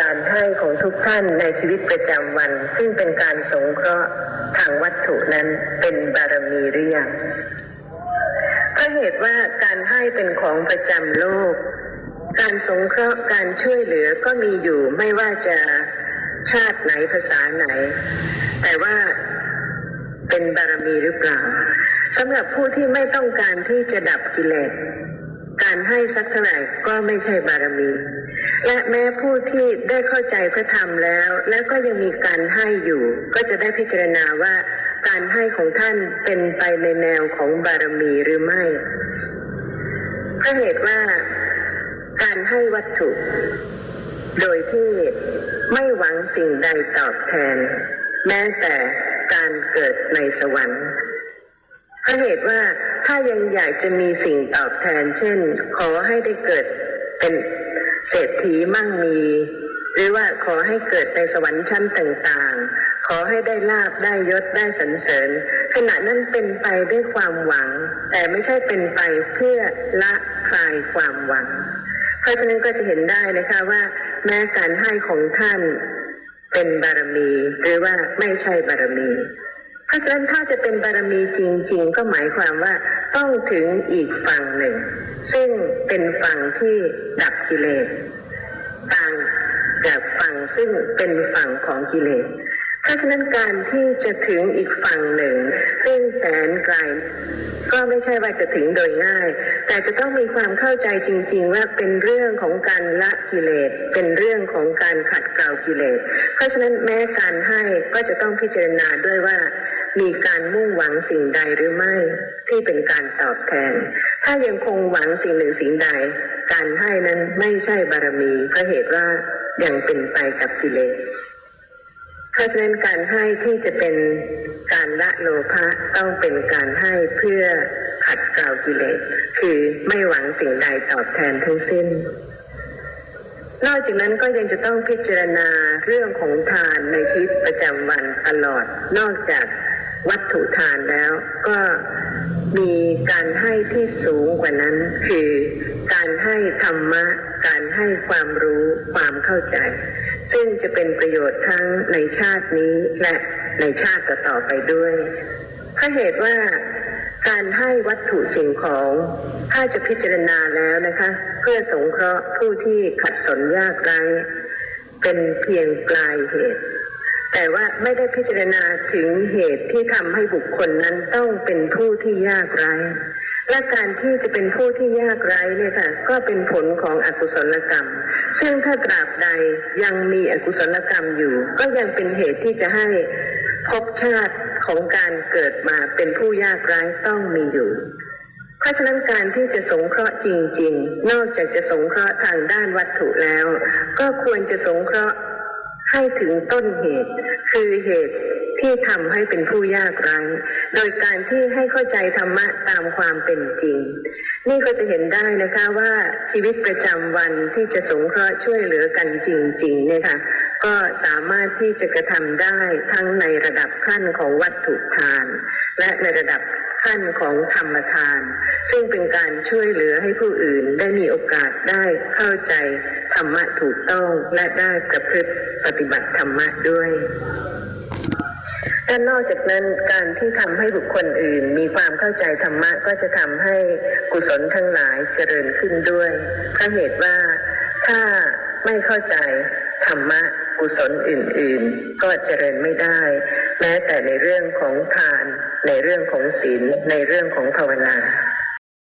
การให้ของทุกท่านในชีวิตประจำวัน ซึ่งเป็นการสงเคราะห์ทางวัตถุนั้นเป็นบารมีหรือยังก็เหตุว่าการให้เป็นของประจำโลก การสงเคราะห์การช่วยเหลือก็มีอยู่ไม่ว่าจะชาติไหนภาษาไหน แต่ว่าเป็นบารมีหรือเปล่าสำหรับผู้ที่ไม่ต้องการที่จะดับกิเลสการให้สักเท่าไหร่ก็ไม่ใช่บารมี และแม้ผู้ที่ได้เข้าใจพระธรรมแล้ว และก็ยังมีการให้อยู่ ก็จะได้พิจารณาว่าการให้ของท่านเป็นไปในแนวของบารมีหรือไม่ก็เหตุว่าการให้วัตถุ โดยที่ไม่หวังสิ่งใดตอบแทน แม้แต่การเกิดในสวรรค์เพราะเหตุว่าถ้ายังอยากจะมีสิ่งตอบแทน เช่น ขอให้ได้เกิดเป็น เศรษฐีมั่งมี หรือว่าขอให้เกิดในสวรรค์ชั้นต่างๆ ขอให้ได้ลาบได้ยศได้สรรเสริญ ขณะนั้นเป็นไปด้วยความหวัง แต่ไม่ใช่เป็นไปเพื่อละคลายความหวัง เพราะฉะนั้นก็จะเห็นได้นะคะว่า แม้การให้ของท่านเป็นบารมี หรือว่าไม่ใช่บารมี เพราะฉะนั้นถ้าจะเป็นบารมีจริง ๆ ก็หมายความว่าต้องถึงอีกฝั่งหนึ่ง ซึ่งเป็นฝั่งที่ดับกิเลสต่างจากฝั่งซึ่งเป็นฝั่งของกิเลสเพราะฉะนั้นการที่จะถึงอีกฝั่งหนึ่ง ซึ่งแสนไกลก็ไม่ใช่ว่าจะถึงโดยง่าย แต่จะต้องมีความเข้าใจจริง ๆ ว่าเป็นเรื่องของการละกิเลส เป็นเรื่องของการขัดเกลากิเลส เพราะฉะนั้นแม้การให้ก็จะต้องพิจารณาด้วยว่า มีการมุ่งหวังสิ่งใดหรือไม่ ที่เป็นการตอบแทน ถ้ายังคงหวังสิ่งหนึ่งสิ่งใด การให้นั้นไม่ใช่บารมีเพราะเหตุว่ายังเป็นไปกับกิเลสเพราะฉะนั้นการให้ที่จะเป็นการละโลภะต้องเป็นการให้เพื่อขัดเกลากิเลสคือไม่หวังสิ่งใดตอบแทนทั้งสิ้นนอกจากนั้นก็ยังจะต้องพิจารณาเรื่องของทานในชีวิตประจำวันตลอด นอกจาก วัตถุทานแล้วก็มีการให้ที่สูงกว่านั้น คือการให้ธรรมะ การให้ความรู้ความเข้าใจ ซึ่งจะเป็นประโยชน์ทั้งในชาตินี้และในชาติต่อไปด้วยเพราะเหตุว่าการให้วัตถุสิ่งของ ถ้าจะพิจารณาแล้วนะคะ เพื่อสงเคราะห์ผู้ที่ขัดสนยากไร้เป็นเพียงปลายเหตุ แต่ว่าไม่ได้พิจารณาถึงเหตุที่ทำให้บุคคลนั้นต้องเป็นผู้ที่ยากไร้และการที่จะเป็นผู้ที่ยากไร้เนี่ยค่ะก็เป็นผลของอกุศลกรรม ซึ่งถ้าตราบใดยังมีอกุศลกรรมอยู่ ก็ยังเป็นเหตุที่จะให้ภพชาติของการเกิดมาเป็นผู้ยากไร้ต้องมีอยู่ เพราะฉะนั้นการที่จะสงเคราะห์จริง ๆ นอกจากจะสงเคราะห์ทางด้านวัตถุแล้ว ก็ควรจะสงเคราะห์ ให้ถึงต้นเหตุ คือเหตุที่ทำให้เป็นผู้ยากไร้โดยการที่ให้เข้าใจธรรมะตามความเป็นจริง นี่ก็จะเห็นได้นะคะว่าชีวิตประจำวันที่จะสงเคราะห์ช่วยเหลือกันจริงๆเนี่ยค่ะก็สามารถที่จะกระทำได้ทั้งในระดับขั้นของวัตถุทาน และในระดับ ขั้นของธรรมทาน ซึ่งเป็นการช่วยเหลือให้ผู้อื่นได้มีโอกาสได้เข้าใจธรรมะถูกต้องและได้ประพฤติปฏิบัติธรรมะด้วยและนอกจากนั้นการที่ทำให้บุคคลอื่น มีความเข้าใจธรรมะก็จะทำให้กุศลทั้งหลายเจริญขึ้นด้วยเพราะเหตุว่าถ้าไม่เข้าใจธรรมะ กุศลอื่นๆ ก็เจริญไม่ได้ แม้แต่ในเรื่องของทาน ในเรื่องของศีลในเรื่องของภาวนา